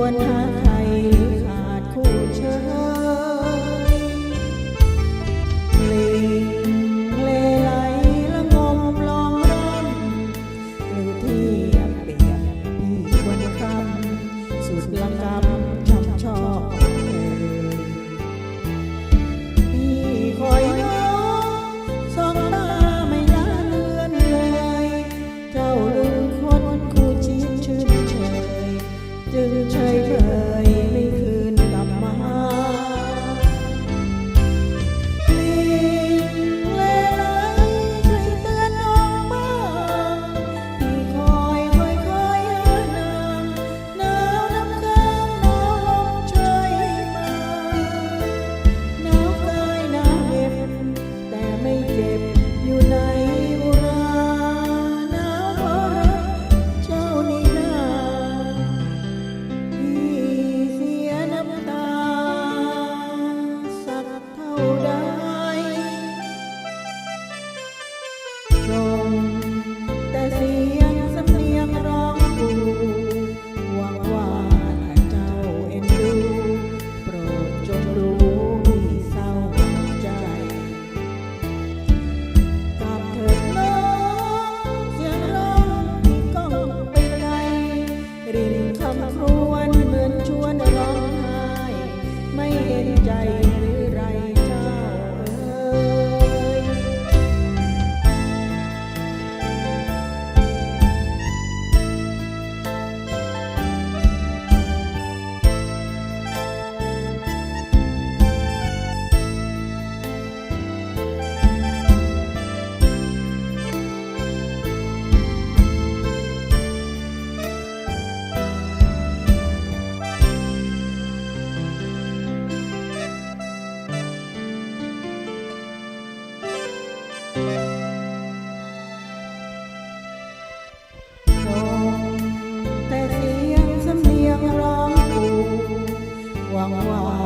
ควรหาใครขาดคู่เชยเลงเลไหลละงมลอมร่อนหรือที่เปียกอีกวันคำสุดลำ 望望。